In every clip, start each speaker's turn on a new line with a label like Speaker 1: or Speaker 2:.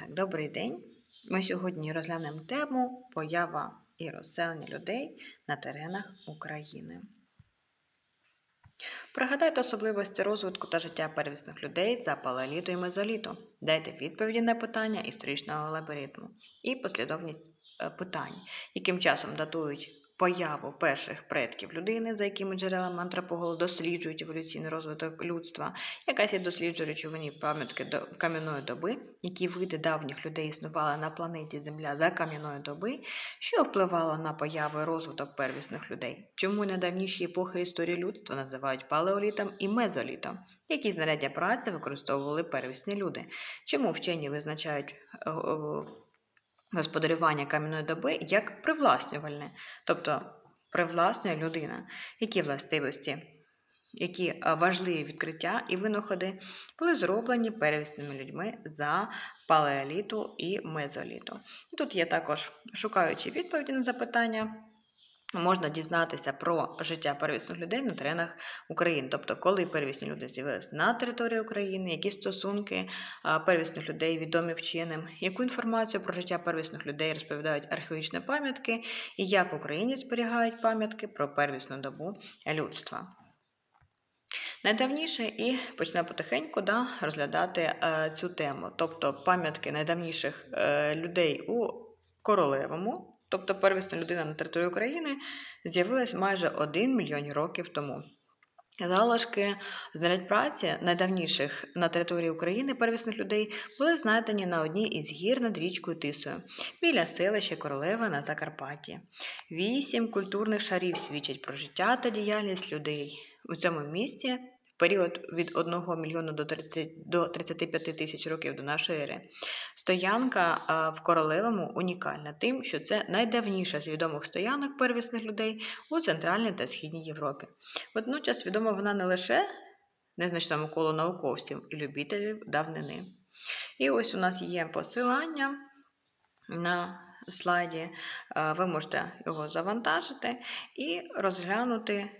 Speaker 1: Так, добрий день. Ми сьогодні розглянемо тему поява і розселення людей на теренах України. Пригадайте особливості розвитку та життя первісних людей за палеоліту і мезоліту. Дайте відповіді на питання історичного лабіритму і послідовність е, питань, яким часом датують появу перших предків людини, за якими джерелами антропоголу досліджують еволюційний розвиток людства, якась є досліджує речовині пам'ятки до кам'яної доби, які види давніх людей існували на планеті Земля за кам'яної доби, що впливало на появу і розвиток первісних людей. Чому найдавніші епохи історії людства називають палеолітом і мезолітом? Які знаряддя праці використовували первісні люди? Чому вчені визначають е, е, господарювання кам'яної доби як привласнювальне, тобто привласнює людина, які властивості, які важливі відкриття і винаходи були зроблені первісними людьми за палеоліту і мезоліту. І Тут є також шукаючи відповіді на запитання. Можна дізнатися про життя первісних людей на теренах України, тобто коли первісні люди з'явилися на території України, які стосунки первісних людей відомі вченим, яку інформацію про життя первісних людей розповідають археологічні пам'ятки, і як в Україні зберігають пам'ятки про первісну добу людства. Найдавніше і почне потихеньку да, розглядати е, цю тему, тобто пам'ятки найдавніших е, людей у королевому, тобто первісна людина на території України, з'явилась майже 1 мільйон років тому. Залишки знарядь праці найдавніших на території України первісних людей були знайдені на одній із гір над річкою Тисою біля селища Королева на Закарпатті. Вісім культурних шарів свідчать про життя та діяльність людей у цьому місці період від 1 мільйона до 30, до 35 тисяч років до нашої ери. Стоянка в Королевому унікальна тим, що це найдавніша з відомих стоянок первісних людей у Центральній та Східній Європі. Водночас відома вона не лише незначному колу науковців і любителів давнини. І ось у нас є посилання на слайді. Ви можете його завантажити і розглянути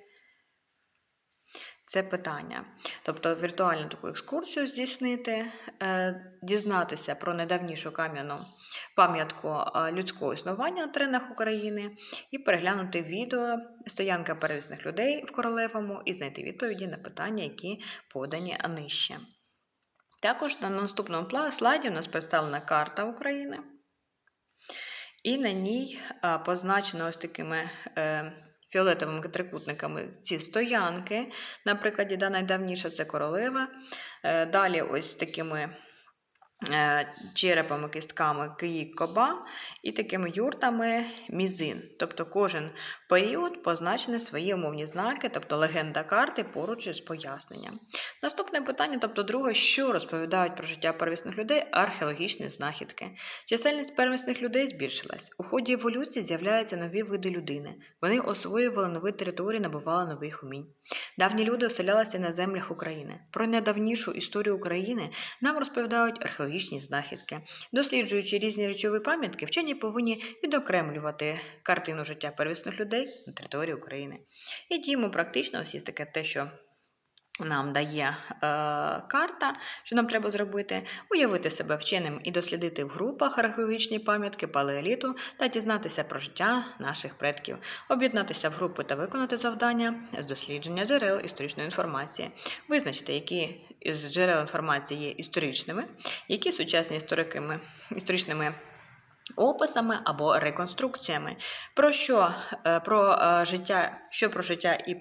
Speaker 1: це питання. Тобто віртуальну таку екскурсію здійснити, е, дізнатися про найдавнішу кам'яну пам'ятку е, людського існування на теренах України і переглянути відео стоянка первісних людей в Королевому і знайти відповіді на питання, які подані нижче. Також на наступному слайді у нас представлена карта України. І на ній позначено ось такими е, фіолетовими трикутниками ці стоянки. На прикладі да, найдавніша це королева. Е, далі ось такими черепами, кістками Київ Коба і такими юртами мізин. Тобто кожен період позначений свої умовні знаки, тобто легенда карти поруч із поясненням. Наступне питання, тобто друге, що розповідають про життя первісних людей археологічні знахідки. Чисельність первісних людей збільшилась. У ході еволюції з'являються нові види людини. Вони освоювали нові території, набували нових умінь. Давні люди оселялися на землях України. Про найдавнішу історію України нам розповідають археологічні знахідки. Досліджуючи різні речові пам'ятки, вчені повинні відокремлювати картину життя первісних людей на території України. І діємо практично таке те, що нам дає е, карта, що нам треба зробити, уявити себе вченим і дослідити в групах археологічні пам'ятки палеоліту та дізнатися про життя наших предків, об'єднатися в групи та виконати завдання з дослідження джерел історичної інформації, визначити, які з джерел інформації є історичними, які сучасні істориками, історичними описами або реконструкціями. Про що е, про е, життя, що про життя і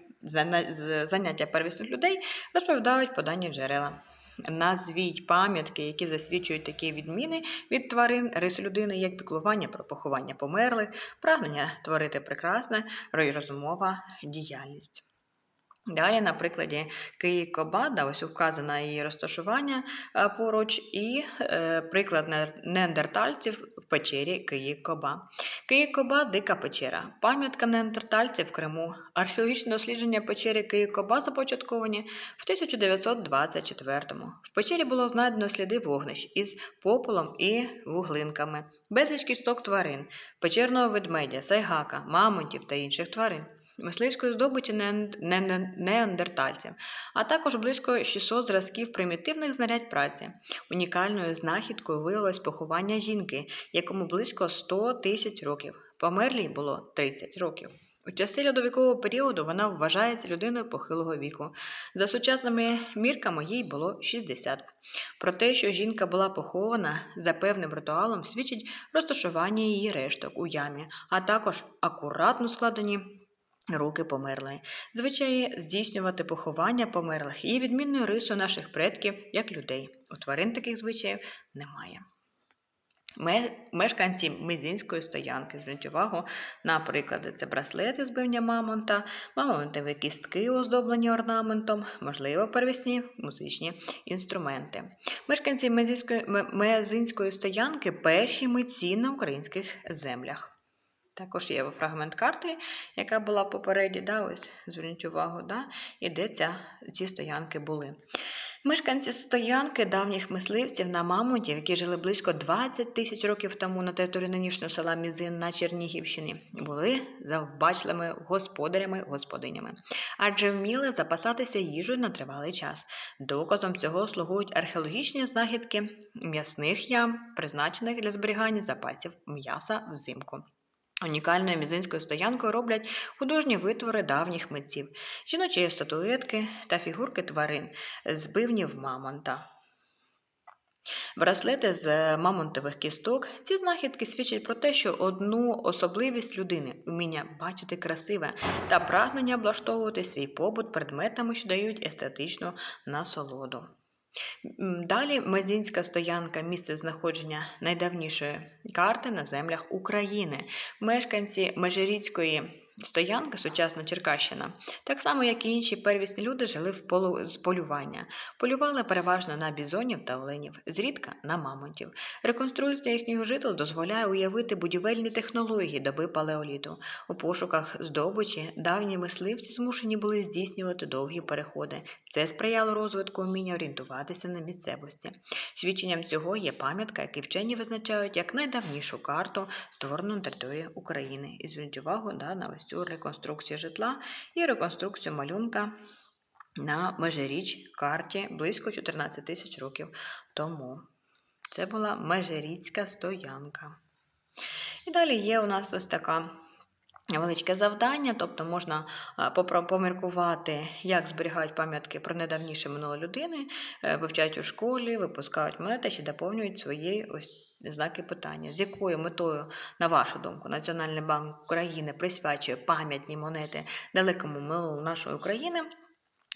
Speaker 1: заняття первісних людей розповідають подані джерела. Назвіть пам'ятки, які засвідчують такі відміни від тварин, рис людини, як піклування про поховання померлих, прагнення творити прекрасне, розумова діяльність. Далі, на прикладі Київ-Кобада, ось вказано її розташування е, поруч, і е, приклад не- неандертальців в печері Київ-Коба. Дика печера. Пам'ятка неандертальців в Криму. Археологічне дослідження печери Київ-Коба започатковані в 1924-му. В печері було знайдено сліди вогнищ із попелом і вуглинками, безліч кісток тварин, печерного ведмедя, сайгака, мамонтів та інших тварин. Мисливської не- неандертальців, а також близько 600 зразків примітивних знарядь праці. Унікальною знахідкою виявилось поховання жінки, якому близько 100 тисяч років. Померлій було 30 років. У часи льодовикового періоду вона вважається людиною похилого віку. За сучасними мірками їй було 60. Про те, що жінка була похована за певним ритуалом, свідчить розташування її решток у ямі, а також акуратно складені руки померлої. Звичаї здійснювати поховання померлих є відмінною рисою наших предків як людей. У тварин таких звичаїв немає. Мешканці Мизинської стоянки зверніть увагу на приклади. Це браслети з бивня мамонта, мамонтові кістки, оздоблені орнаментом, можливо, первісні музичні інструменти. Мешканці Мезинської, Ме- Мезинської стоянки перші митці на українських землях. Також є фрагмент карти, яка була попереді, да, ось зверніть увагу, да, і де ця, ці стоянки були. Мешканці стоянки давніх мисливців на мамонтів, які жили близько 20 тисяч років тому на території нинішнього села Мізин на Чернігівщині, були завбачливими господарями господинями, адже вміли запасатися їжею на тривалий час. Доказом цього слугують археологічні знахідки м'ясних ям, призначених для зберігання запасів м'яса взимку. Унікальною мізинською стоянкою роблять художні витвори давніх митців, жіночі статуетки та фігурки тварин з бивнів мамонта. Браслети з мамонтових кісток. Ці знахідки свідчать про те, що одну особливість людини вміння бачити красиве та прагнення облаштовувати свій побут предметами, що дають естетичну насолоду. Далі Мезінська стоянка місце знаходження найдавнішої карти на землях України. Мешканці Межиріцької стоянки, сучасна Черкащина, так само як і інші первісні люди, жили в полу з полювання. Полювали переважно на бізонів та оленів, зрідка на мамонтів. Реконструкція їхнього житла дозволяє уявити будівельні технології доби палеоліту. У пошуках здобичі давні мисливці змушені були здійснювати довгі переходи. Це сприяло розвитку вміння орієнтуватися на місцевості. Свідченням цього є пам'ятка, яку вчені визначають як найдавнішу карту, створену на території України. І зверніть увагу да, на ось цю реконструкцію житла і реконструкцію малюнка на межиріч карті близько 14 тисяч років тому. Це була межиріцька стоянка. І далі є у нас ось така невеличке завдання, тобто можна поміркувати, як зберігають пам'ятки про недавніше минуле людини, е, вивчають у школі, випускають монети, ще доповнюють свої ось знаки питання. З якою метою, на вашу думку, Національний банк України присвячує пам'ятні монети далекому минулому нашої України?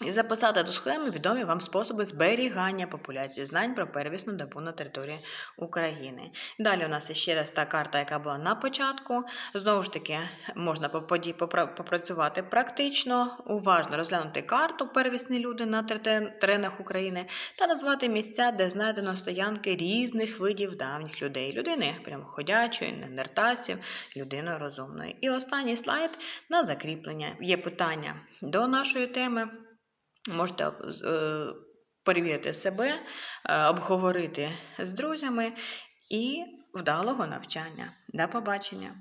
Speaker 1: І записати до схеми відомі вам способи зберігання популяції знань про первісну добу на території України. Далі у нас ще раз та карта, яка була на початку. Знову ж таки, можна по попра- попрацювати практично, уважно розглянути карту первісні люди на тер- теренах України та назвати місця, де знайдено стоянки різних видів давніх людей. Людини прямо ходячої, неандертальців, людини розумної. І останній слайд на закріплення. Є питання до нашої теми. Можете е, перевірити себе, е, обговорити з друзями і вдалого навчання. До побачення!